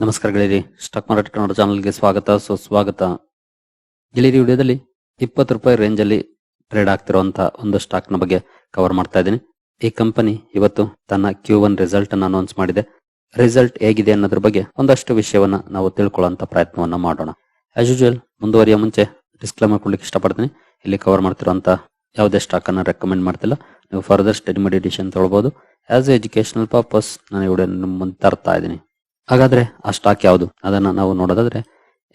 ನಮಸ್ಕಾರ stock market Kannada ಚಾನಲ್ಗೆ ಸ್ವಾಗತ, ಸುಸ್ವಾಗತ. ಗೆಳೆಯರಿ, ವಿಡಿಯೋದಲ್ಲಿ ಇಪ್ಪತ್ತು ರೂಪಾಯಿ ರೇಂಜ್ ಅಲ್ಲಿ ಟ್ರೇಡ್ ಆಗ್ತಿರುವಂತ ಒಂದು ಸ್ಟಾಕ್ನ ಬಗ್ಗೆ ಕವರ್ ಮಾಡ್ತಾ ಇದ್ದೀನಿ. ಈ ಕಂಪನಿ ಇವತ್ತು ತನ್ನ ಕ್ಯೂ ಒನ್ ರಿಸಲ್ಟ್ ಅನ್ನು ಅನೌನ್ಸ್ ಮಾಡಿದೆ. ರಿಸಲ್ಟ್ ಹೇಗಿದೆ ಅನ್ನೋದ್ರ ಬಗ್ಗೆ ಒಂದಷ್ಟು ವಿಷಯವನ್ನ ನಾವು ತಿಳ್ಕೊಳ್ಳುವಂತ ಪ್ರಯತ್ನವನ್ನ ಮಾಡೋಣ. ಆಸ್ ಯೂಶುವಲ್ ಮುಂದುವರಿಯ ಮುಂಚೆ ಡಿಸ್ಕ್ಲೇಮರ್ ಕೊಡ್ಲಿಕ್ಕೆ ಇಷ್ಟಪಡ್ತೀನಿ. ಇಲ್ಲಿ ಕವರ್ ಮಾಡ್ತಿರುವಂತ ಯಾವುದೇ ಸ್ಟಾಕ್ ಅನ್ನ ರೆಕಮೆಂಡ್ ಮಾಡ್ತಿಲ್ಲ. ನೀವು ಫರ್ದರ್ ಸ್ಟಡಿ ಮೆಡಿಟೇಷನ್ ತೊಳ್ಬೋದು ಆಸ್ ಎ ಎಜುಕೇಶನಲ್ ಪರ್ಪಸ್ ನಾನು ವಿಡಿಯೋ ಮುಂದೆ ತರ್ತಾ ಇದ್ದೀನಿ. ಹಾಗಾದ್ರೆ ಆ ಸ್ಟಾಕ್ ಯಾವುದು? ಅದನ್ನ ನಾವು ನೋಡೋದಾದ್ರೆ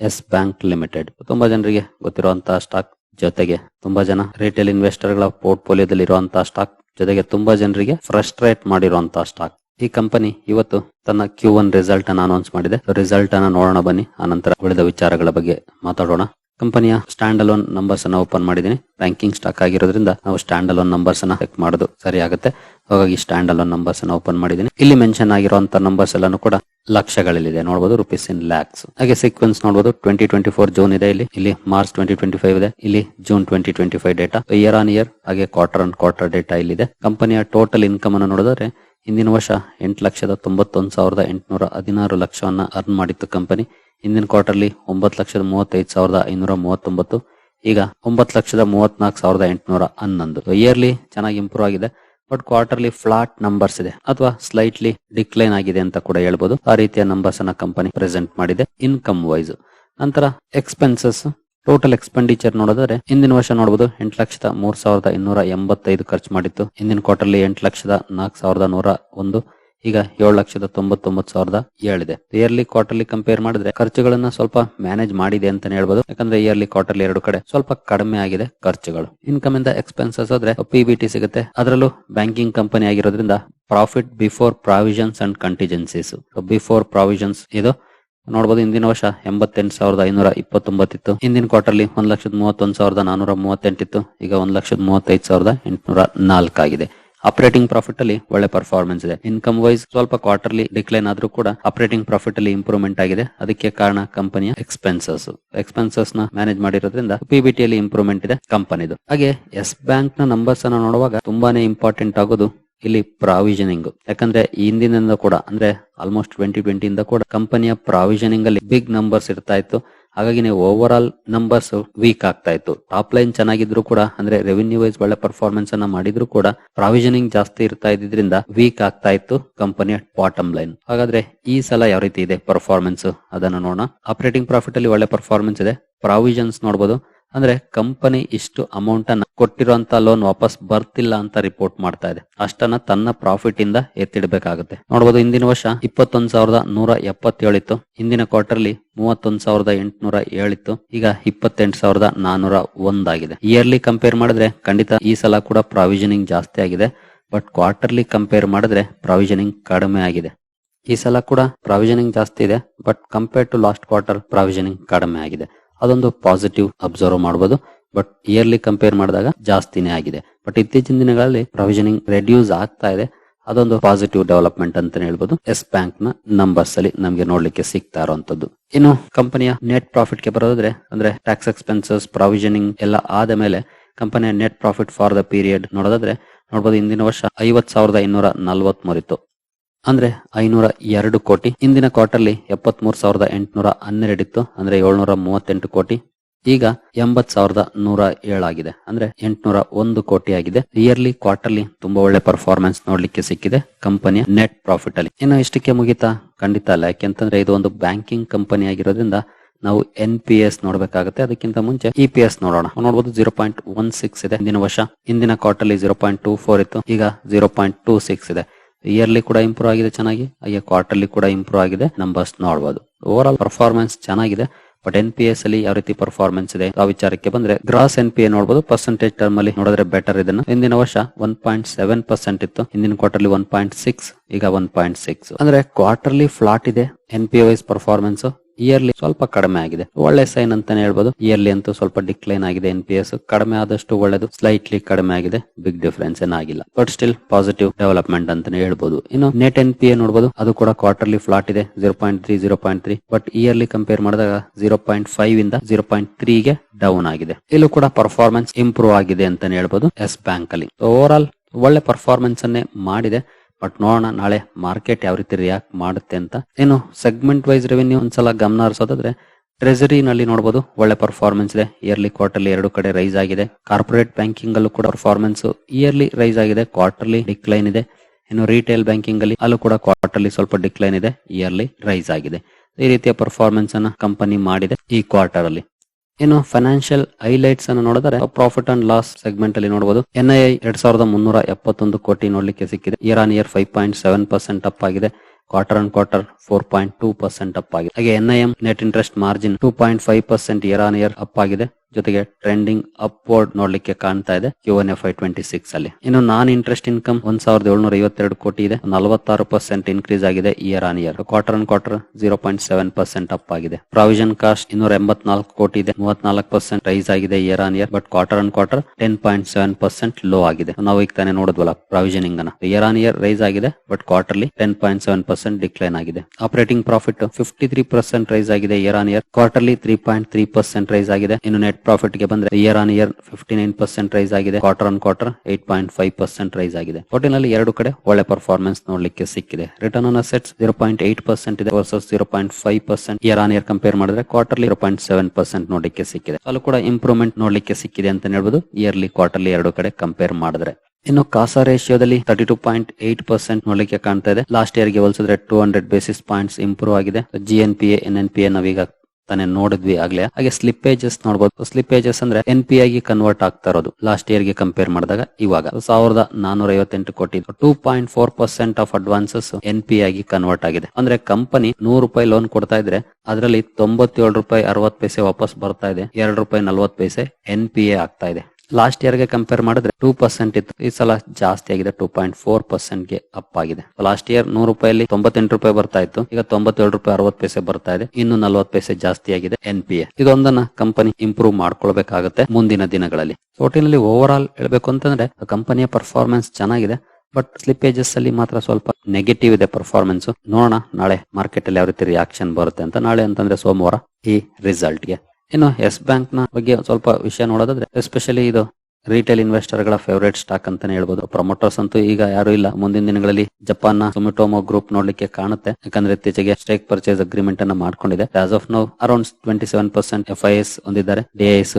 ಎಸ್ ಬ್ಯಾಂಕ್ ಲಿಮಿಟೆಡ್ ತುಂಬಾ ಜನರಿಗೆ ಗೊತ್ತಿರುವಂತಹ ಸ್ಟಾಕ್ ಜೊತೆಗೆ ತುಂಬಾ ಜನ ರಿಟೇಲ್ ಇನ್ವೆಸ್ಟರ್ಗಳ ಪೋರ್ಟ್ಫೋಲಿಯೋದಲ್ಲಿ ಇರುವಂತಹ ಸ್ಟಾಕ್ ಜೊತೆಗೆ ತುಂಬಾ ಜನರಿಗೆ ಫ್ರಸ್ಟ್ರೇಟ್ ಮಾಡಿರುವಂತಹ ಸ್ಟಾಕ್ ಈ ಕಂಪನಿ ಇವತ್ತು ತನ್ನ ಕ್ಯೂ ಒನ್ ರಿಸಲ್ಟ್ ಅನ್ನು ಅನೌನ್ಸ್ ಮಾಡಿದೆ. ರಿಸಲ್ಟ್ ಅನ್ನ ನೋಡೋಣ ಬನ್ನಿ. ಆನಂತರ ಉಳಿದ ವಿಚಾರಗಳ ಬಗ್ಗೆ ಮಾತಾಡೋಣ. ಕಂಪನಿಯ ಸ್ಟ್ಯಾಂಡ್ ಅಲೋನ್ ನಂಬರ್ಸ್ ಅನ್ನ ಓಪನ್ ಮಾಡಿದ್ದೀನಿ. ಬ್ಯಾಂಕಿಂಗ್ ಸ್ಟಾಕ್ ಆಗಿರೋದ್ರಿಂದ ನಾವು ಸ್ಟ್ಯಾಂಡ್ ಅಲೋನ್ ನಂಬರ್ಸ್ ಅನ್ನ ಚೆಕ್ ಮಾಡೋದು ಸರಿ ಆಗುತ್ತೆ ಹಾಗಾಗಿ ಸ್ಟ್ಯಾಂಡ್ ಅಲೋನ್ ನಂಬರ್ಸ್ ಅನ್ನ ಓಪನ್ ಮಾಡಿದ್ದೀನಿ. ಇಲ್ಲಿ ಮೆನ್ಷನ್ ಆಗಿರುವಂತಹ ನಂಬರ್ಸ್ ಎಲ್ಲಾನು ಕೂಡ ಲಕ್ಷಗಳಲ್ಲಿದೆ. ನೋಡಬಹುದು ರುಪೀಸ್ ಇನ್ ಲ್ಯಾಕ್ಸ್ ಹಾಗೆ ಸೀಕ್ವೆನ್ಸ್ ನೋಡಬಹುದು ಟ್ವೆಂಟಿ ಟ್ವೆಂಟಿ ಫೋರ್ ಜೂನ್ ಇದೆ ಇಲ್ಲಿ. ಇಲ್ಲಿ ಮಾರ್ಚ್ ಟ್ವೆಂಟಿ ಟ್ವೆಂಟಿ ಫೈವ್ ಇದೆ. ಇಲ್ಲಿ June twenty twenty five data year on year ಹಾಗೆ ಕ್ವಾರ್ಟರ್ ಆನ್ ಕ್ವಾರ್ಟರ್ ಡೇಟಾ ಇಲ್ಲಿದೆ. ಕಂಪನಿಯ ಟೋಟಲ್ ಇನ್ಕಮ್ ಅನ್ನು ನೋಡಿದ್ರೆ, ಹಿಂದಿನ ವರ್ಷ ಎಂಟು ಲಕ್ಷದ ತೊಂಬತ್ತೊಂದು ಸಾವಿರದ ಎಂಟುನೂರ ಹದಿನಾರು ಲಕ್ಷವನ್ನ ಅರ್ನ್ ಮಾಡಿತ್ತು ಕಂಪನಿ. ಹಿಂದಿನ ಕ್ವಾರ್ಟರ್ಲಿ ಒಂಬತ್ತು ಲಕ್ಷದ ಮೂವತ್ತೈದು ಸಾವಿರದ ಐನೂರ ಮೂವತ್ತೊಂಬತ್ತು. ಈಗ ಒಂಬತ್ತು ಲಕ್ಷದ ಮೂವತ್ನಾಲ್ಕು ಸಾವಿರದ ಎಂಟುನೂರ ಹನ್ನೊಂದು. ಇಯರ್ಲಿ ಚೆನ್ನಾಗಿ ಇಂಪ್ರೂವ್ ಆಗಿದೆ. ಬಟ್ ಕ್ವಾರ್ಟರ್ಲಿ ಫ್ಲಾಟ್ ನಂಬರ್ಸ್ ಇದೆ. ಅಥವಾ ಸ್ಲೈಟ್ಲಿ ಡಿಕ್ಲೈನ್ ಆಗಿದೆ ಅಂತ ಕೂಡ ಹೇಳ್ಬೋದು. ಆ ರೀತಿಯ ನಂಬರ್ಸ್ ಅನ್ನ ಕಂಪನಿ ಪ್ರೆಸೆಂಟ್ ಮಾಡಿದೆ ಇನ್ಕಮ್ ವೈಸ್ ನಂತರ ಎಕ್ಸ್ಪೆನ್ಸಸ್ ಟೋಟಲ್ ಎಕ್ಸ್ಪೆಂಡಿಚರ್ ನೋಡಿದ್ರೆ ಹಿಂದಿನ ವರ್ಷ ನೋಡಬಹುದು ಎಂಟು ಲಕ್ಷದ ಮೂರ್ ಸಾವಿರದ ಇನ್ನೂರ ಎಂಬತ್ತೈದು ಖರ್ಚು ಮಾಡಿತ್ತು. ಹಿಂದಿನ ಕ್ವಾರ್ಟರ್ಲಿ ಎಂಟು ಲಕ್ಷದ ನಾಲ್ಕು ಸಾವಿರದ ನೂರ ಒಂದು ಈಗ ಏಳು ಲಕ್ಷದ ತೊಂಬತ್ತೊಂಬತ್ತು ಸಾವಿರದ ಏಳಿದೆ. ಇಯರ್ಲಿ ಕ್ವಾರ್ಟರ್ಲಿ ಕಂಪೇರ್ ಮಾಡಿದ್ರೆ ಖರ್ಚುಗಳನ್ನ ಸ್ವಲ್ಪ ಮ್ಯಾನೇಜ್ ಮಾಡಿದೆ ಅಂತಾನೆ ಹೇಳ್ಬೋದು. ಯಾಕಂದ್ರೆ ಇಯರ್ಲಿ ಕ್ವಾರ್ಟರ್ಲಿ ಎರಡು ಕಡೆ ಸ್ವಲ್ಪ ಕಡಿಮೆ ಆಗಿದೆ ಖರ್ಚುಗಳು. ಇನ್ಕಮ್ ಇಂದ ಎಕ್ಸ್ಪೆನ್ಸಸ್ ಆದ್ರೆ ಪಿ ಬಿ ಟಿ ಸಿಗುತ್ತೆ. ಅದರಲ್ಲೂ ಬ್ಯಾಂಕಿಂಗ್ ಕಂಪನಿ ಆಗಿರೋದ್ರಿಂದ profit before provisions and contingencies before provisions ಇದು ನೋಡಬಹುದು ಹಿಂದಿನ ವರ್ಷ ಎಂಬತ್ತೆಂಟು ಸಾವಿರದ ಐನೂರ ಇಪ್ಪತ್ತೊಂಬತ್ತಿತ್ತು. ಹಿಂದಿನ ಕ್ವಾರ್ಟರ್ಲಿ ಒಂದ್ ಲಕ್ಷದ ಮೂವತ್ತೊಂದು ಸಾವಿರದ ನಾನೂರ ಮೂವತ್ತೆಂಟಿತ್ತು ಈಗ ಒಂದ್ ಲಕ್ಷದ ಮೂವತ್ತೈದು ಸಾವಿರದ ಎಂಟುನೂರ ನಾಲ್ಕಾಗಿದೆ ಆಪರೇಟಿಂಗ್ ಪ್ರಾಫಿಟ್ ಅಲ್ಲಿ ಒಳ್ಳೆ ಪರ್ಫಾರ್ಮೆನ್ಸ್ ಇದೆ. ಇನ್ಕಮ್ ವೈಸ್ ಸ್ವಲ್ಪ ಕ್ವಾರ್ಟರ್ಲಿ ಡಿಕ್ಲೈನ್ ಆದ್ರೂ ಕೂಡ ಆಪರೇಟಿಂಗ್ ಪ್ರಾಫಿಟ್ ಅಲ್ಲಿ ಇಂಪ್ರೂವ್ಮೆಂಟ್ ಆಗಿದೆ. ಅದಕ್ಕೆ ಕಾರಣ ಕಂಪನಿಯ ಎಕ್ಸ್ಪೆನ್ಸಸ್ ಎಕ್ಸ್ಪೆನ್ಸಸ್ನ ಮ್ಯಾನೇಜ್ ಮಾಡಿರೋದ್ರಿಂದ ಪಿಬಿಟಿ ಅಲ್ಲಿ ಇಂಪ್ರೂವ್ಮೆಂಟ್ ಇದೆ ಕಂಪನಿದು ಹಾಗೆ ಎಸ್ ಬ್ಯಾಂಕ್ನ ನಂಬರ್ಸ್ ಅನ್ನ ನೋಡುವಾಗ ತುಂಬಾನೇ ಇಂಪಾರ್ಟೆಂಟ್ ಆಗೋದು ಇಲ್ಲಿ ಪ್ರಾವಿಷನಿಂಗ್ ಯಾಕಂದ್ರೆ ಹಿಂದಿನಿಂದ ಕೂಡ, ಅಂದ್ರೆ ಆಲ್ಮೋಸ್ಟ್ ಟ್ವೆಂಟಿ ಇಂದ ಕೂಡ ಕಂಪನಿಯ ಪ್ರಾವಿಷನಿಂಗ್ ಅಲ್ಲಿ ಬಿಗ್ ನಂಬರ್ಸ್ ಇರ್ತಾ ಇತ್ತು. ಹಾಗಾಗಿ ನೀವು ಓವರ್ ಆಲ್ ನಂಬರ್ಸ್ ವೀಕ್ ಆಗ್ತಾ ಇತ್ತು. ಟಾಪ್ ಲೈನ್ ಚೆನ್ನಾಗಿದ್ರು ಕೂಡ, ಅಂದ್ರೆ ರೆವಿನ್ಯೂ ವೈಸ್ ಒಳ್ಳೆ ಪರ್ಫಾರ್ಮೆನ್ಸ್ ಅನ್ನ ಮಾಡಿದ್ರು ಕೂಡ ಪ್ರಾವಿಷನಿಂಗ್ ಜಾಸ್ತಿ ಇರ್ತಾ ಇದ್ರಿಂದ ವೀಕ್ ಆಗ್ತಾ ಇತ್ತು ಕಂಪನಿಯ ಬಾಟಮ್ ಲೈನ್ ಹಾಗಾದ್ರೆ ಈ ಸಲ ಯಾವ ರೀತಿ ಇದೆ ಪರ್ಫಾರ್ಮೆನ್ಸ್ ಅದನ್ನ ನೋಡೋಣ. ಆಪರೇಟಿಂಗ್ ಪ್ರಾಫಿಟ್ ಅಲ್ಲಿ ಒಳ್ಳೆ ಪರ್ಫಾರ್ಮೆನ್ಸ್ ಇದೆ. ಪ್ರಾವಿಷನ್ಸ್ ನೋಡಬಹುದು ಅಂದ್ರೆ ಕಂಪನಿ ಇಷ್ಟು ಅಮೌಂಟ್ ಅನ್ನ ಕೊಟ್ಟಿರುವಂತ ಲೋನ್ ವಾಪಸ್ ಬರ್ತಿಲ್ಲ ಅಂತ ರಿಪೋರ್ಟ್ ಮಾಡ್ತಾ ಇದೆ. ಅಷ್ಟನ್ನ ತನ್ನ ಪ್ರಾಫಿಟ್ ಇಂದ ಎತ್ತಿಡಬೇಕಾಗುತ್ತೆ. ನೋಡಬಹುದು ಹಿಂದಿನ ವರ್ಷ ಇಪ್ಪತ್ತೊಂದ್ ಸಾವಿರದ ನೂರ ಎಪ್ಪತ್ತೇಳು ಇತ್ತು ಹಿಂದಿನ ಕ್ವಾರ್ಟರ್ಲಿ ಮೂವತ್ತೊಂದು ಸಾವಿರದ ಎಂಟುನೂರ ಏಳಿತ್ತು. ಈಗ ಇಪ್ಪತ್ತೆಂಟು ಸಾವಿರದ ನಾನೂರ ಒಂದಾಗಿದೆ. ಇಯರ್ಲಿ ಕಂಪೇರ್ ಮಾಡಿದ್ರೆ ಖಂಡಿತ ಈ ಸಲ ಕೂಡ ಪ್ರಾವಿಷನಿಂಗ್ ಜಾಸ್ತಿ ಆಗಿದೆ. ಬಟ್ ಕ್ವಾರ್ಟರ್ಲಿ ಕಂಪೇರ್ ಮಾಡಿದ್ರೆ ಪ್ರಾವಿಷನಿಂಗ್ ಕಡಿಮೆ ಆಗಿದೆ. ಈ ಸಲ ಕೂಡ ಪ್ರಾವಿಷನಿಂಗ್ ಜಾಸ್ತಿ ಇದೆ. But compare to last quarter provisioning ಕಡಿಮೆ ಆಗಿದೆ. ಅದೊಂದು ಪಾಸಿಟಿವ್ ಅಬ್ಸರ್ವ್ ಮಾಡಬಹುದು ಬಟ್ ಇಯರ್ಲಿ ಕಂಪೇರ್ ಮಾಡಿದಾಗ ಜಾಸ್ತಿನೇ ಆಗಿದೆ. ಬಟ್ ಇತ್ತೀಚಿನ ದಿನಗಳಲ್ಲಿ ಪ್ರೊವಿಷನಿಂಗ್ ರೆಡ್ಯೂಸ್ ಆಗ್ತಾ ಇದೆ. ಅದೊಂದು ಪಾಸಿಟಿವ್ ಡೆವಲಪ್ಮೆಂಟ್ ಅಂತಾನೆ ಹೇಳ್ಬೋದು. ಎಸ್ ಬ್ಯಾಂಕ್ನ ನಂಬರ್ಸ್ ಅಲ್ಲಿ ನಮಗೆ ನೋಡ್ಲಿಕ್ಕೆ ಸಿಗ್ತಾ ಇರುವಂತದ್ದು ಇನ್ನು ಕಂಪನಿಯ ನೆಟ್ ಪ್ರಾಫಿಟ್ಗೆ ಬರೋದ್ರೆ ಅಂದ್ರೆ ಟ್ಯಾಕ್ಸ್ ಎಕ್ಸ್ಪೆನ್ಸಸ್ ಪ್ರಾವಿಷನಿಂಗ್ ಎಲ್ಲ ಆದ ಮೇಲೆ ಕಂಪನಿಯ net profit for the period ನೋಡೋದಾದ್ರೆ ನೋಡಬಹುದು ಇಂದಿನ ವರ್ಷ ಐವತ್ ಸಾವಿರದ ಇನ್ನೂರ ನಲ್ವತ್ ಮೂರಿತ್ತು ಅಂದ್ರೆ ಐನೂರ ಎರಡು ಕೋಟಿ. ಇಂದಿನ ಕ್ವಾರ್ಟರ್ಲಿ ಎಪ್ಪತ್ ಮೂರ್ ಸಾವಿರದ ಎಂಟುನೂರ ಹನ್ನೆರಡು ಇತ್ತು. ಅಂದ್ರೆ ಏಳ್ನೂರ ಮೂವತ್ತೆಂಟು ಕೋಟಿ. ಈಗ ಎಂಬತ್ ಸಾವಿರದ ನೂರ ಏಳಾಗಿದೆ ಅಂದ್ರೆ ಎಂಟುನೂರ ಒಂದು ಕೋಟಿ ಆಗಿದೆ. ಇಯರ್ಲಿ ಕ್ವಾರ್ಟರ್ಲಿ ತುಂಬಾ ಒಳ್ಳೆ ಪರ್ಫಾರ್ಮೆನ್ಸ್ ನೋಡ್ಲಿಕ್ಕೆ ಸಿಕ್ಕಿದೆ ಕಂಪನಿಯ ನೆಟ್ ಪ್ರಾಫಿಟ್ ಅಲ್ಲಿ. ಇನ್ನು ಇಷ್ಟಕ್ಕೆ ಮುಗಿತಾ, ಖಂಡಿತ ಅಲ್ಲ ಯಾಕೆಂತಂದ್ರೆ ಇದು ಒಂದು ಬ್ಯಾಂಕಿಂಗ್ ಕಂಪನಿ ಆಗಿರೋದ್ರಿಂದ ನಾವು ಎನ್ ಪಿ ಎಸ್ ನೋಡಬೇಕಾಗುತ್ತೆ. ಅದಕ್ಕಿಂತ ಮುಂಚೆ ಇ ಪಿ ಎಸ್ ನೋಡೋಣ. ನೋಡಬಹುದು ಜೀರೋ ಪಾಯಿಂಟ್ ಒನ್ ಸಿಕ್ಸ್ ಇದೆ. ಹಿಂದಿನ ವರ್ಷ ಹಿಂದಿನ quarterly zero point two four ಇತ್ತು. ಈಗ ಜೀರೋ ಪಾಯಿಂಟ್ ಟೂ ಸಿಕ್ಸ್ ಇದೆ. ಇಯರ್ಲಿ ಕೂಡ ಇಂಪ್ರೂವ್ ಆಗಿದೆ ಚೆನ್ನಾಗಿ. ಹಾಗೆ ಕ್ವಾರ್ಟರ್ಲಿ ಕೂಡ ಇಂಪ್ರೂವ್ ಆಗಿದೆ. ನಂಬರ್ಸ್ ನೋಡಬಹುದು ಓವರ್ ಆಲ್ ಪರ್ಫಾರ್ಮೆನ್ಸ್ ಚೆನ್ನಾಗಿದೆ. ಬಟ್ ಎನ್ ಪಿ ಎಸ್ ಅಲ್ಲಿ ಯಾವ ರೀತಿ ಪರ್ಫಾರ್ಮೆನ್ಸ್ ಇದೆ ಆ ವಿಚಾರಕ್ಕೆ ಬಂದ್ರೆ ಗ್ರಾಸ್ ಎನ್ ಪಿ ಎ ನೋಡಬಹುದು ಪರ್ಸೆಂಟೇಜ್ ಟರ್ಮ್ ಅಲ್ಲಿ ನೋಡಿದ್ರೆ ಬೆಟರ್ ಇದನ್ನು. ಹಿಂದಿನ ವರ್ಷ ಒನ್ ಪಾಯಿಂಟ್ ಸೆವೆನ್ ಪರ್ಸೆಂಟ್ ಇತ್ತು. ಹಿಂದಿನ ಕ್ವಾರ್ಟರ್ಲಿ ಒನ್ ಪಾಯಿಂಟ್ ಸಿಕ್ಸ್ ಈಗ ಒನ್ ಪಾಯಿಂಟ್ ಸಿಕ್ಸ್ ಅಂದ್ರೆ ಕ್ವಾರ್ಟರ್ಲಿ ಫ್ಲಾಟ್ ಇದೆ N P wise performance yearly ಸ್ವಲ್ಪ ಕಡಿಮೆ ಆಗಿದೆ. ಒಳ್ಳೆ ಸೈನ್ ಅಂತಾನೆ ಹೇಳ್ಬೋದು. ಇಯರ್ಲಿ ಅಂತೂ ಸ್ವಲ್ಪ ಡಿಕ್ಲೈನ್ ಆಗಿದೆ. ಎನ್ ಪಿ ಕಡಿಮೆ ಆದಷ್ಟು ಒಳ್ಳೇದು. ಸ್ಲೈಟ್ಲಿ ಕಡಿಮೆ ಆಗಿದೆ. ಬಿಗ್ ಡಿಫರೆನ್ಸ್ ಏನಾಗಿಲ್ಲ ಬಟ್ ಸ್ಟಿಲ್ ಪಾಸಿಟಿವ್ ಡೆವಲಪ್ಮೆಂಟ್ ಅಂತಾನೆ ಹೇಳ್ಬೋದು. ಇನ್ನು ನೆಟ್ ಎನ್ ಪಿ ಎ ನೋಡಬಹುದು ಅದು ಕೂಡ ಕ್ವಾರ್ಟರ್ಲಿ ಫ್ಲಾಟ್ ಇದೆ. Zero point three zero point three but yearly compare ಮಾಡಿದಾಗ ಜೀರೋ ಪಾಯಿಂಟ್ ಫೈವ್ ಇಂದ ಜೀರೋ ಪಾಯಿಂಟ್ ತ್ರೀಗೆ ಡೌನ್ ಆಗಿದೆ. ಇಲ್ಲೂ ಕೂಡ ಪರ್ಫಾರ್ಮೆನ್ಸ್ ಇಂಪ್ರೂವ್ ಆಗಿದೆ ಅಂತಾನೆ ಹೇಳ್ಬೋದು. ಎಸ್ ಬ್ಯಾಂಕ್ ಅಲ್ಲಿ. ಓವರ್ ಆಲ್ ಒಳ್ಳೆ ಪರ್ಫಾರ್ಮೆನ್ಸ್ ಅನ್ನೇ ಮಾಡಿದೆ. ಬಟ್ ನೋಡೋಣ, ನಾಳೆ ಮಾರ್ಕೆಟ್ ಯಾವ ರೀತಿ ರಿಯಾಕ್ಟ್ ಮಾಡುತ್ತೆ ಅಂತ. ಏನು ಸೆಗ್ಮೆಂಟ್ ವೈಸ್ ರೆವೆನ್ಯೂ ಒಂದ್ಸಲ ಗಮನ ಹರಿಸೋದಾದ್ರೆ ಟ್ರೆಜರಿನಲ್ಲಿ ನೋಡಬಹುದು ಒಳ್ಳೆ ಪರ್ಫಾರ್ಮೆನ್ಸ್ ಇದೆ. ಇಯರ್ಲಿ ಕ್ವಾರ್ಟರ್ಲಿ ಎರಡು ಕಡೆ ರೈಸ್ ಆಗಿದೆ. ಕಾರ್ಪೊರೇಟ್ ಬ್ಯಾಂಕಿಂಗ್ ಅಲ್ಲೂ ಕೂಡ ಪರ್ಫಾರ್ಮೆನ್ಸ್ ಇಯರ್ಲಿ ರೈಸ್ ಆಗಿದೆ. ಕ್ವಾರ್ಟರ್ಲಿ ಡಿಕ್ಲೈನ್ ಇದೆ. ಇನ್ನು ರಿಟೇಲ್ ಬ್ಯಾಂಕಿಂಗ್ ಅಲ್ಲಿ ಅಲ್ಲೂ ಕೂಡ ಕ್ವಾರ್ಟರ್ಲಿ ಸ್ವಲ್ಪ ಡಿಕ್ಲೈನ್ ಇದೆ. ಇಯರ್ಲಿ ರೈಸ್ ಆಗಿದೆ. ಈ ರೀತಿಯ ಪರ್ಫಾರ್ಮೆನ್ಸ್ ಅನ್ನ ಕಂಪನಿ ಮಾಡಿದೆ ಈ ಕ್ವಾರ್ಟರ್ ಅಲ್ಲಿ. ಇನ್ನು ಫೈನಾನ್ಷಿಯಲ್ ಹೈಲೈಟ್ಸ್ ಅನ್ನು ನೋಡಿದರೆ ಪ್ರಾಫಿಟ್ ಅಂಡ್ ಲಾಸ್ ಸೆಗ್ಮೆಂಟ್ ಅಲ್ಲಿ ನೋಡಬಹುದು. ಎನ್ಐಐ ಎರಡ್ ಸಾವಿರದ ಮುನ್ನೂರ ಎಪ್ಪತ್ತೊಂದು ಕೋಟಿ ನೋಡ್ಲಿಕ್ಕೆ ಸಿಕ್ಕಿದೆ. Year on year five point seven percent up ಆಗಿದೆ. Quarter on quarter four point two percent up ಆಗಿದೆ. ಹಾಗೆ NIM net interest margin two point five percent year on year up ಆಗಿದೆ. ಜೊತೆಗೆ ಟ್ರೆಂಡಿಂಗ್ ಅಪ್ವರ್ಡ್ ನೋಡ್ಲಿಕ್ಕೆ ಕಾಣ್ತಾ ಇದೆ Q N F I twenty six ಅಲ್ಲಿ. ಇನ್ನು ನಾನ್ ಇಂಟ್ರೆಸ್ಟ್ ಇನ್ಕಮ್ ಒಂದ್ ಸಾವಿರದ ಏಳ್ನೂರ ಐವತ್ತೆರಡು ಕೋಟಿ ಇದೆ. ನಲವತ್ತಾರು ಪರ್ಸೆಂಟ್ ಇನ್ಕ್ರೀಸ್ ಆಗಿದೆ year on year quarter on quarter zero point seven percent up ಆಗಿದೆ. ಪ್ರಾವಿಷನ್ ಕಾಸ್ಟ್ ಇನ್ನೂರ ಎಂಬತ್ನಾಲ್ಕು ಕೋಟಿ ಇದೆ. ಮೂವತ್ನಾಲ್ಕು ಪರ್ಸೆಂಟ್ ರೈಸ್ ಆಗಿದೆ year on year but quarter on quarter ten point seven percent low ಆಗಿದೆ. ನಾವು ಈಗ ತಾನೇ ನೋಡಿದ್ವಲ್ಲ ಪ್ರಾವಿಷನಿಂಗ್ ಅನ್ನ. ಇಯರ್ ಆನ್ ಇಯರ್ ರೈಸ್ ಆಗಿದೆ but quarterly ten point seven percent decline ಆಗಿದೆ. Operating profit fifty three percent rise ಆಗಿದೆ year on year quarterly three point three percent rise ಆಗಿದೆ. ಇನ್ನು ನೆಟ್ ಪ್ರಾಫಿಟ್ಗೆ ಬಂದ್ರೆ year on year fifty nine percent rise ಆಗಿದೆ. Quarter on quarter eight point five percent rise ಆಗಿದೆ. ಒಟ್ಟಿನಲ್ಲಿ ಎರಡು ಕಡೆ ಒಳ್ಳೆ ಪರ್ಫಾರ್ಮೆನ್ಸ್ ನೋಡ್ಲಿಕ್ಕೆ ಸಿಕ್ಕಿದೆ. Return on assets zero point eight percent ಇದೆ versus zero point five percent year on year compare ಮಾಡಿದ್ರೆ quarterly zero point seven percent ನೋಡ್ಲಿಕ್ಕೆ ಸಿಕ್ಕಿದೆ. ಅಲ್ಲೂ ಕೂಡ ಇಂಪ್ರೂವ್ಮೆಂಟ್ ನೋಡ್ಲಿಕ್ಕೆ ಸಿಕ್ಕಿದೆ ಅಂತ ಹೇಳ್ಬೋದು. ಇಯರ್ಲಿ ಕ್ವಾರ್ಟರ್ಲಿ ಎರಡು ಕಡೆ ಕಂಪೇರ್ ಮಾಡಿದ್ರೆ. ಇನ್ನು CASA ರೇಷಿಯೋದಲ್ಲಿ thirty two point eight percent ನೋಡ್ಲಿಕ್ಕೆ ಕಾಣ್ತಾ ಇದೆ. ಲಾಸ್ಟ್ ಇಯರ್ಗೆ ಹೋಲಿಸಿದ್ರೆ two hundred basis points improve ಆಗಿದೆ. G N P N N P A ನಾವೀಗ ತಾನೇ ನೋಡಿದ್ವಿ ಆಗ್ಲೇ. ಹಾಗೆ ಸ್ಲಿಪ್ಪೇಜಸ್ ನೋಡಬಹುದು ಸ್ಲಿಪ್ಪೇಜಸ್ ಅಂದ್ರೆ ಎನ್ ಪಿ ಆಗಿ ಕನ್ವರ್ಟ್ ಆಗ್ತಾ ಇರೋದು. ಲಾಸ್ಟ್ ಇಯರ್ಗೆ ಕಂಪೇರ್ ಮಾಡಿದಾಗ ಇವಾಗ. ಸಾವಿರದ ನಾನೂರ ಐವತ್ತೆಂಟು crore two point four percent of advances N P ಆಗಿ ಕನ್ವರ್ಟ್ ಆಗಿದೆ. ಅಂದ್ರೆ ಕಂಪನಿ ನೂರು ರೂಪಾಯಿ ಲೋನ್ ಕೊಡ್ತಾ ಇದ್ರೆ ಅದರಲ್ಲಿ ತೊಂಬತ್ತೇಳು ರೂಪಾಯಿ ಅರವತ್ ಪೈಸೆ ವಾಪಸ್ ಬರ್ತಾ ಇದೆ. ಎರಡು ರೂಪಾಯಿ ನಲ್ವತ್ ಪೈಸೆ ಎನ್ ಪಿ ಎ ಆಗ್ತಾ ಇದೆ. ಲಾಸ್ಟ್ ಇಯರ್ಗೆ ಕಂಪೇರ್ ಮಾಡಿದ್ರೆ ಟೂ ಪರ್ಸೆಂಟ್ ಇತ್ತು. ಈ ಸಲ ಜಾಸ್ತಿ ಆಗಿದೆ ಟೂ ಪಾಯಿಂಟ್ ಫೋರ್ ಪರ್ಸೆಂಟ್ಗೆ ಅಪ್ ಆಗಿದೆ. ಲಾಸ್ಟ್ ಇಯರ್ ನೂರು ರೂಪಾಯಲ್ಲಿ ತೊಂಬತ್ತೆಂಟು ರೂಪಾಯಿ ಬರ್ತಾ ಇತ್ತು. ಈಗ ತೊಂಬತ್ತೇಳು ರೂಪಾಯಿ ಅರವತ್ತು ಪೈಸೆ ಬರ್ತಾ ಇದೆ. ಇನ್ನು ನಲವತ್ತು ಪೈಸೆ ಜಾಸ್ತಿ ಆಗಿದೆ ಎನ್ ಪಿ ಎ ಇದೊಂದನ್ನ ಕಂಪನಿ ಇಂಪ್ರೂವ್ ಮಾಡ್ಕೊಳ್ಬೇಕಾಗುತ್ತೆ ಮುಂದಿನ ದಿನಗಳಲ್ಲಿ. ಒಟ್ಟಿನಲ್ಲಿ ಓವರ್ ಆಲ್ ಹೇಳ್ಬೇಕು ಅಂತಂದ್ರೆ ಕಂಪನಿಯ ಪರ್ಫಾರ್ಮೆನ್ಸ್ ಚೆನ್ನಾಗಿದೆ. ಬಟ್ ಸ್ಲಿಪ್ಪೇಜಸ್ ಅಲ್ಲಿ ಮಾತ್ರ ಸ್ವಲ್ಪ ನೆಗೆಟಿವ್ ಇದೆ ಪರ್ಫಾರ್ಮೆನ್ಸ್ ನೋಡೋಣ, ನಾಳೆ ಮಾರ್ಕೆಟ್ ಅಲ್ಲಿ ಯಾವ ರೀತಿ ರಿಯಾಕ್ಷನ್ ಬರುತ್ತೆ ಅಂತ. ನಾಳೆ ಅಂತಂದ್ರೆ ಸೋಮವಾರ ಈ ರಿಸಲ್ಟ್ಗೆ. ಇನ್ನು ಎಸ್ ಬ್ಯಾಂಕ್ನ ಬಗ್ಗೆ ಸ್ವಲ್ಪ ವಿಷಯ ನೋಡೋದಾದ್ರೆ ಎಸ್ಪೆಷಲಿ ಇದು ರಿಟೇಲ್ ಇನ್ವೆಸ್ಟರ್ಗಳ ಫೇವರೇಟ್ ಸ್ಟಾಕ್ ಅಂತಾನೆ ಹೇಳ್ಬೋದು. ಪ್ರಮೋಟರ್ಸ್ ಅಂತೂ ಈಗ ಯಾರು ಇಲ್ಲ. ಮುಂದಿನ ದಿನಗಳಲ್ಲಿ ಜಪಾನ್ನ ಸುಮಿಟೋಮೋ ಗ್ರೂಪ್ ನೋಡ್ಲಿಕ್ಕೆ ಕಾಣುತ್ತೆ. ಯಾಕಂದ್ರೆ ಇತ್ತೀಚೆಗೆ ಸ್ಟೇಕ್ ಪರ್ಚೇಸ್ ಅಗ್ರಿಮೆಂಟ್ ಅನ್ನ ಮಾಡ್ಕೊಂಡಿದೆ. As of now around twenty seven percent F I S ಹೊಂದಿದ್ದಾರೆ DIIs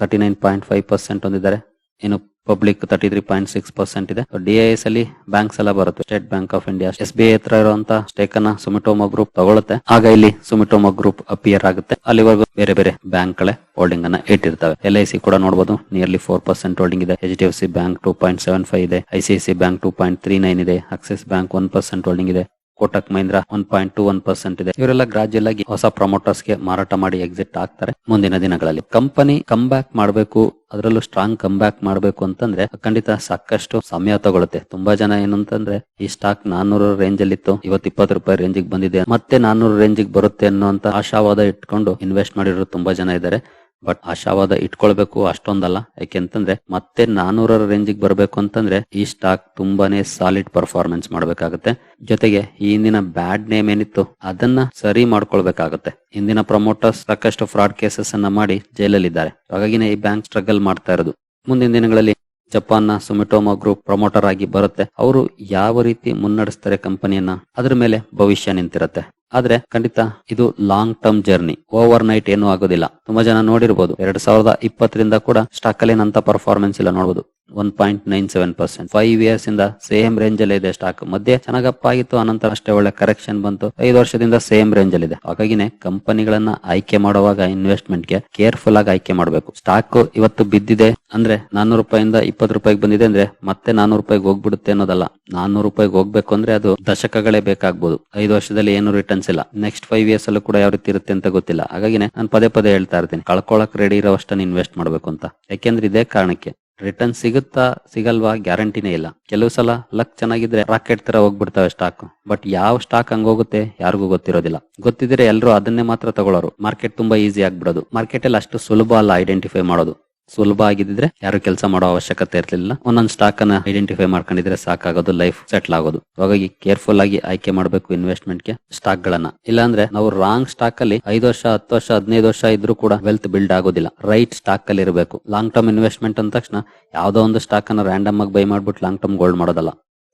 thirty nine point five percent ಹೊಂದಿದ್ದಾರೆ. ಇನ್ನು public thirty three point six percent ಇದೆ ಡಿಐಎಸ್ ಅಲ್ಲಿ ಬ್ಯಾಂಕ್ಸ್ ಎಲ್ಲ ಬರುತ್ತೆ. State Bank of India S B I ಹತ್ರ ಇರುವಂತಹ stake ಅನ್ನ ಸುಮಿಟೋಮ ಗ್ರೂಪ್ ತಗೊಳುತ್ತೆ. ಆಗ ಇಲ್ಲಿ ಸುಮಿಟೋಮ ಗ್ರೂಪ್ ಅಪಿಯರ್ ಆಗುತ್ತೆ. ಅಲ್ಲಿವರೆಗೂ ಬೇರೆ ಬೇರೆ ಬ್ಯಾಂಕ್ ಗಳೇ ಹೋಲ್ಡಿಂಗ್ ಅನ್ನ ಇಟ್ಟಿರ್ತವೆ. ಎಲ್ ಐ ಸಿ ಕೂಡ ನೋಡಬಹುದು ನಿಯರ್ಲಿ ಫೋರ್ ಪರ್ಸೆಂಟ್ ಹೋಲ್ಡಿಂಗ್ ಇದೆ. H D F C bank two point seven five ಇದೆ. ICIC bank two point three nine ಇದೆ. Axis bank one percent holding ಇದೆ. Kotak Mahindra one point two one percent ಇದೆ. ಇವರೆಲ್ಲ gradual ಆಗಿ ಹೊಸ ಪ್ರಮೋಟರ್ಸ್ಗೆ ಮಾರಾಟ ಮಾಡಿ ಎಕ್ಸಿಟ್ ಆಗ್ತಾರೆ. ಮುಂದಿನ ದಿನಗಳಲ್ಲಿ ಕಂಪನಿ ಕಮ್ ಬ್ಯಾಕ್ ಮಾಡಬೇಕು, ಅದರಲ್ಲೂ ಸ್ಟ್ರಾಂಗ್ ಕಮ್ ಬ್ಯಾಕ್ ಮಾಡಬೇಕು ಅಂತಂದ್ರೆ ಖಂಡಿತ ಸಾಕಷ್ಟು ಸಮಯ ತಗೊಳುತ್ತೆ. ತುಂಬಾ ಜನ ಏನು ಅಂತಂದ್ರೆ ಈ ಸ್ಟಾಕ್ ನಾನ್ನೂರು ರೇಂಜ್ ಅಲ್ಲಿ ಇತ್ತು ಇವತ್ತು ಇಪ್ಪತ್ತು ರೂಪಾಯಿ ರೇಂಜ್ಗೆ ಬಂದಿದೆ, ಮತ್ತೆ ನಾನ್ನೂರು ರೇಂಜ್ಗೆ ಬರುತ್ತೆ ಅನ್ನುವಂತ ಆಶಾವಾದ ಇಟ್ಕೊಂಡು ಇನ್ವೆಸ್ಟ್ ಮಾಡಿರೋ ತುಂಬಾ ಜನ ಇದ್ದಾರೆ. ಬಟ್ ಆಶಾವಾದ ಇಟ್ಕೊಳ್ಬೇಕು ಅಷ್ಟೊಂದಲ್ಲ. ಯಾಕೆಂತಂದ್ರೆ ಮತ್ತೆ ನಾನೂರರ ರೇಂಜಿಗೆ ಬರಬೇಕು ಅಂತಂದ್ರೆ ಈ ಸ್ಟಾಕ್ ತುಂಬಾನೇ ಸಾಲಿಡ್ ಪರ್ಫಾರ್ಮೆನ್ಸ್ ಮಾಡಬೇಕಾಗುತ್ತೆ. ಜೊತೆಗೆ ಹಿಂದಿನ ಬ್ಯಾಡ್ ನೇಮ್ ಏನಿತ್ತು, ಅದನ್ನ ಸರಿ ಮಾಡ್ಕೊಳ್ಬೇಕಾಗುತ್ತೆ. ಹಿಂದಿನ ಪ್ರಮೋಟರ್ಸ್ ಸಾಕಷ್ಟು ಫ್ರಾಡ್ ಕೇಸಸ್ ಅನ್ನ ಮಾಡಿ ಜೈಲಲ್ಲಿದ್ದಾರೆ. ಹಾಗಾಗಿನೇ ಈ ಬ್ಯಾಂಕ್ ಸ್ಟ್ರಗಲ್ ಮಾಡ್ತಾ ಇರೋದು. ಮುಂದಿನ ದಿನಗಳಲ್ಲಿ ಜಪಾನ್ನ ಸುಮಿಟೋಮೋ ಗ್ರೂಪ್ ಪ್ರಮೋಟರ್ ಆಗಿ ಬರುತ್ತೆ. ಅವರು ಯಾವ ರೀತಿ ಮುನ್ನಡೆಸ್ತಾರೆ ಕಂಪನಿಯನ್ನ ಅದ್ರ ಮೇಲೆ ಭವಿಷ್ಯ ನಿಂತಿರುತ್ತೆ. ಆದ್ರೆ ಖಂಡಿತ ಇದು long term journey overnight ಏನು ಆಗೋದಿಲ್ಲ. ತುಂಬಾ ಜನ ನೋಡಿರ್ಬೋದು. ಎರಡ್ ಸಾವಿರದ ಇಪ್ಪತ್ತರಿಂದ ಕೂಡ ಸ್ಟಾಕ್ ಅಲ್ಲಿ ಪರ್ಫಾರ್ಮೆನ್ಸ್ ಇಲ್ಲ ನೋಡಬಹುದು one point nine seven percent five years ಇಂದ ಸೇಮ್ ರೇಂಜ್ ಅಲ್ಲಿ ಇದೆ ಸ್ಟಾಕ್ ಮಧ್ಯೆ ಚೆನ್ನಾಗಪ್ಪ ಆಗಿತ್ತು ಅನಂತರ ಅಷ್ಟೇ ಒಳ್ಳೆ ಕರೆಕ್ಷನ್ ಬಂತು. ಐದು ವರ್ಷದಿಂದ ಸೇಮ್ ರೇಂಜ್ ಅಲ್ಲಿ ಇದೆ ಹಾಗಾಗಿನೇ ಕಂಪನಿಗಳನ್ನ ಆಯ್ಕೆ ಮಾಡುವಾಗ ಇನ್ವೆಸ್ಟ್ಮೆಂಟ್ಗೆ ಕೇರ್ಫುಲ್ ಆಗಿ ಆಯ್ಕೆ ಮಾಡಬೇಕು. ಸ್ಟಾಕ್ ಇವತ್ತು ಬಿದ್ದಿದೆ ಅಂದ್ರೆ ನಾನೂರು ರೂಪಾಯಿಂದ ಇಪ್ಪತ್ತು ರೂಪಾಯಿಗೆ ಬಂದಿದೆ ಅಂದ್ರೆ ಮತ್ತೆ ನಾನೂರು ರೂಪಾಯಿಗೆ ಹೋಗ್ಬಿಡುತ್ತೆ ಅನ್ನೋದಲ್ಲ. ನಾನೂರು ರೂಪಾಯಿಗೆ ಹೋಗ್ಬೇಕು ಅಂದ್ರೆ ಅದು ದಶಕಗಳೇ ಬೇಕಾಗಬಹುದು ಐದು ವರ್ಷದಲ್ಲಿ ಏನು ರಿಟರ್ನ್ಸ್ ಇಲ್ಲ. ನೆಕ್ಸ್ಟ್ ಫೈವ್ ಇಯರ್ಸ್ ಅಲ್ಲೂ ಕೂಡ ಯಾವ ರೀತಿ ಇರುತ್ತೆ ಅಂತ ಗೊತ್ತಿಲ್ಲ. ಹಾಗಾಗಿನೇ ನಾನು ಪದೇ ಪದೇ ಹೇಳ್ತಾ ಇರ್ತೀನಿ. ಕಳ್ಕೊಳಕ್ ರೆಡಿ ಇರೋ ಅಷ್ಟನ್ನು ಇನ್ವೆಸ್ಟ್ ಮಾಡ್ಬೇಕು ಅಂತ. ಯಾಕೆಂದ್ರೆ ಇದೇ ಕಾರಣಕ್ಕೆ ರಿಟರ್ನ್ ಸಿಗುತ್ತಾ ಸಿಗಲ್ವಾ ಗ್ಯಾರಂಟಿನೇ ಇಲ್ಲ. ಕೆಲವು ಸಲ ಲಕ್ ಚೆನ್ನಾಗಿದ್ರೆ ರಾಕೆಟ್ ತರ ಹೋಗ್ಬಿಡ್ತಾವೆ ಸ್ಟಾಕ್ ಬಟ್ ಯಾವ ಸ್ಟಾಕ್ ಹಂಗೋಗುತ್ತೆ ಯಾರಿಗೂ ಗೊತ್ತಿರೋದಿಲ್ಲ. ಗೊತ್ತಿದ್ರೆ ಎಲ್ಲರೂ ಅದನ್ನೇ ಮಾತ್ರ ತಗೊಳ್ಳೋರು. ಮಾರ್ಕೆಟ್ ತುಂಬಾ ಈಸಿ ಆಗ್ಬಿಡೋದು. ಮಾರ್ಕೆಟ್ ಅಲ್ಲಿ ಅಷ್ಟು ಸುಲಭ ಅಲ್ಲ ಐಡೆಂಟಿಫೈ ಮಾಡೋದು. ಸುಲಭ ಆಗಿದ್ರೆ ಯಾರು ಕೆಲಸ ಮಾಡೋ ಅವಶ್ಯಕತೆ ಇರ್ಲಿಲ್ಲ. ಒಂದೊಂದು ಸ್ಟಾಕ್ ಅನ್ನ ಐಡೆಂಟಿಫೈ ಮಾಡ್ಕೊಂಡಿದ್ರೆ ಸಾಕಾಗೋದು ಲೈಫ್ ಸೆಟ್ಲ್ ಆಗೋದು. ಹಾಗಾಗಿ ಕೇರ್ಫುಲ್ ಆಗಿ ಆಯ್ಕೆ ಮಾಡಬೇಕು ಇನ್ವೆಸ್ಟ್ಮೆಂಟ್ಗೆ ಸ್ಟಾಕ್ ಗಳನ್ನ. ಇಲ್ಲಾಂದ್ರೆ ನಾವು ರಾಂಗ್ ಸ್ಟಾಕ್ ಅಲ್ಲಿ ಐದು ವರ್ಷ, ಹತ್ತು ವರ್ಷ, ಹದಿನೈದು ವರ್ಷ ಇದ್ರೂ ಕೂಡ ವೆಲ್ತ್ ಬಿಲ್ಡ್ ಆಗೋದಿಲ್ಲ. ರೈಟ್ ಸ್ಟಾಕ್ ಅಲ್ಲಿ ಇರಬೇಕು. ಲಾಂಗ್ ಟರ್ಮ್ ಇನ್ವೆಸ್ಟ್ಮೆಂಟ್ ಅಂದ ತಕ್ಷಣ ಯಾವ್ದೋ ಒಂದು ಸ್ಟಾಕ್ ಅನ್ನ ರ್ಯಾಂಡಮ್ ಆಗಿ ಬೈ ಮಾಡ್ಬಿಟ್ಟು ಲಾಂಗ್ ಟರ್ಮ್ ಗೋಲ್ಡ್ ಮಾಡೋದಲ್ಲ.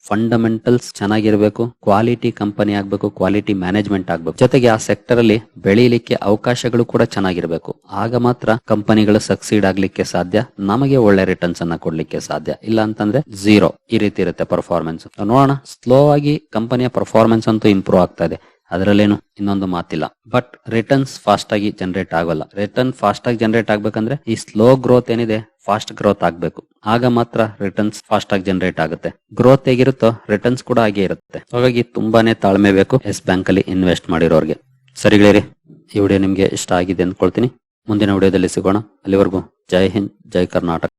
ಫಂಡಮೆಂಟಲ್ಸ್ ಚೆನ್ನಾಗಿರಬೇಕು ಕ್ವಾಲಿಟಿ ಕಂಪನಿ ಆಗಬೇಕು ಕ್ವಾಲಿಟಿ ಮ್ಯಾನೇಜ್ಮೆಂಟ್ ಆಗಬೇಕು. ಜೊತೆಗೆ ಆ ಸೆಕ್ಟರ್ ಅಲ್ಲಿ ಬೆಳೀಲಿಕ್ಕೆ ಅವಕಾಶಗಳು ಕೂಡ ಚೆನ್ನಾಗಿರಬೇಕು. ಆಗ ಮಾತ್ರ ಕಂಪನಿಗಳು ಸಕ್ಸೀಡ್ ಆಗ್ಲಿಕ್ಕೆ ಸಾಧ್ಯ, ನಮಗೆ ಒಳ್ಳೆ ರಿಟರ್ನ್ಸ್ ಅನ್ನ ಕೊಡ್ಲಿಕ್ಕೆ ಸಾಧ್ಯ. ಇಲ್ಲ ಅಂತಂದ್ರೆ ಝೀರೋ ಈ ರೀತಿ ಇರುತ್ತೆ ಪರ್ಫಾರ್ಮೆನ್ಸ್ ನೋಡೋಣ ಸ್ಲೋ ಆಗಿ ಕಂಪನಿಯ ಪರ್ಫಾರ್ಮೆನ್ಸ್ ಅಂತೂ ಇಂಪ್ರೂವ್ ಆಗ್ತಾ ಇದೆ. ಅದರಲ್ಲೇನು? ಇನ್ನೊಂದು ಮಾತಿಲ್ಲ. ಬಟ್ ರಿಟರ್ನ್ಸ್ ಫಾಸ್ಟ್ ಆಗಿ ಜನರೇಟ್ ಆಗೋಲ್ಲ. ರಿಟರ್ನ್ ಫಾಸ್ಟ್ ಆಗಿ ಜನರೇಟ್ ಆಗ್ಬೇಕಂದ್ರೆ ಈ ಸ್ಲೋ ಗ್ರೋತ್ ಏನಿದೆ ಫಾಸ್ಟ್ ಗ್ರೋತ್ ಆಗ್ಬೇಕು. ಆಗ ಮಾತ್ರ ರಿಟರ್ನ್ಸ್ ಫಾಸ್ಟ್ ಆಗಿ ಜನರೇಟ್ ಆಗುತ್ತೆ. ಗ್ರೋತ್ ಹೇಗಿರುತ್ತೋ ರಿಟರ್ನ್ಸ್ ಕೂಡ ಹಾಗೆ ಇರುತ್ತೆ. ಹಾಗಾಗಿ ತುಂಬಾನೇ ತಾಳ್ಮೆ ಬೇಕು ಎಸ್ ಬ್ಯಾಂಕ್ ಅಲ್ಲಿ ಇನ್ವೆಸ್ಟ್ ಮಾಡಿರೋರ್ಗೆ. ಸರಿಗಳಿರಿ ಈ ವಿಡಿಯೋ ನಿಮ್ಗೆ ಇಷ್ಟ ಆಗಿದೆ ಅಂದ್ಕೊಳ್ತೀನಿ. ಮುಂದಿನ ವಿಡಿಯೋದಲ್ಲಿ ಸಿಗೋಣ. ಅಲ್ಲಿವರೆಗೂ ಜೈ ಹಿಂದ್, ಜೈ ಕರ್ನಾಟಕ.